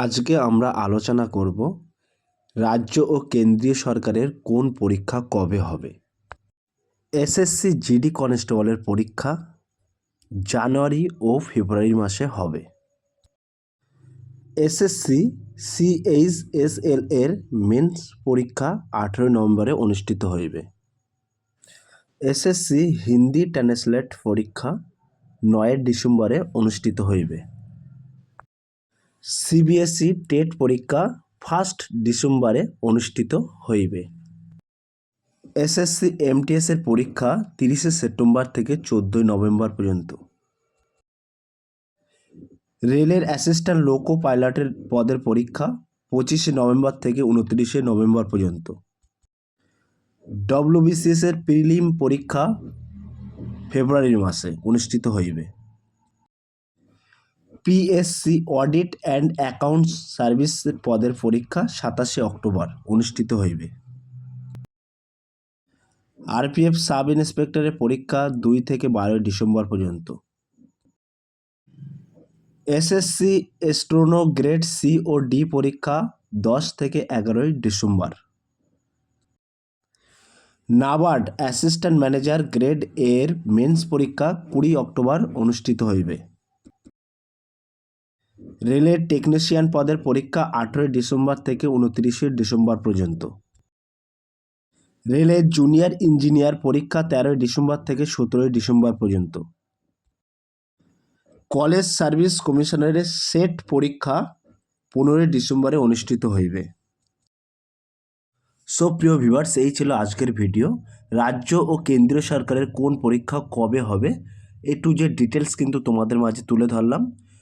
আজকে আমরা আলোচনা করব রাজ্য ও কেন্দ্রীয় সরকারের কোন পরীক্ষা কবে হবে? এসএসসি জিডি কনস্টেবলের পরীক্ষা জানুয়ারি ও ফেব্রুয়ারি মাসে হবে। এসএসসি সিএইচএসএল এর মেন্স পরীক্ষা আঠেরোই নভেম্বরে অনুষ্ঠিত হইবে। এসএসসি হিন্দি ট্রান্সলেট পরীক্ষা নয় ডিসেম্বরে অনুষ্ঠিত হইবে। সিবিএসই টেট পরীক্ষা ফার্স্ট ডিসেম্বরে অনুষ্ঠিত হইবে। এসএসসি এমটিএস এর পরীক্ষা তিরিশে সেপ্টেম্বর থেকে চোদ্দোই নভেম্বর পর্যন্ত। রেলের অ্যাসিস্ট্যান্ট লোকো পাইলটের পদের পরীক্ষা পঁচিশে নভেম্বর থেকে উনত্রিশে নভেম্বর পর্যন্ত। ডব্লিউবিসিএস এর প্রিলিম পরীক্ষা ফেব্রুয়ারি মাসে অনুষ্ঠিত হইবে। PSC audit and accounts service পদের পরীক্ষা সাতাশে অক্টোবর অনুষ্ঠিত হইবে। আরপিএফ সাব ইন্সপেক্টরের পরীক্ষা দুই থেকে বারোই ডিসেম্বর পর্যন্ত। এসএসসি স্ট্রোনো গ্রেড সি ও ডি পরীক্ষা দশ থেকে এগারোই ডিসেম্বর। নাবার্ড অ্যাসিস্ট্যান্ট ম্যানেজার গ্রেড এর মেন্স পরীক্ষা কুড়ি অক্টোবর অনুষ্ঠিত হইবে। রেলের টেকনিশিয়ান পদের পরীক্ষা আঠেরোই ডিসেম্বর থেকে উনত্রিশে ডিসেম্বর পর্যন্ত। রেলের জুনিয়র ইঞ্জিনিয়ার পরীক্ষা তেরোই ডিসেম্বর থেকে সতেরোই ডিসেম্বর পর্যন্ত। কলেজ সার্ভিস কমিশনারের সেট পরীক্ষা পনেরোই ডিসেম্বরে অনুষ্ঠিত হইবে। সো, প্রিয় ভিউয়ার্স, এই ছিল আজকের ভিডিও। রাজ্য ও কেন্দ্রীয় সরকারের কোন পরীক্ষা কবে হবে, এ টু যে ডিটেলস কিন্তু তোমাদের মাঝে তুলে ধরলাম।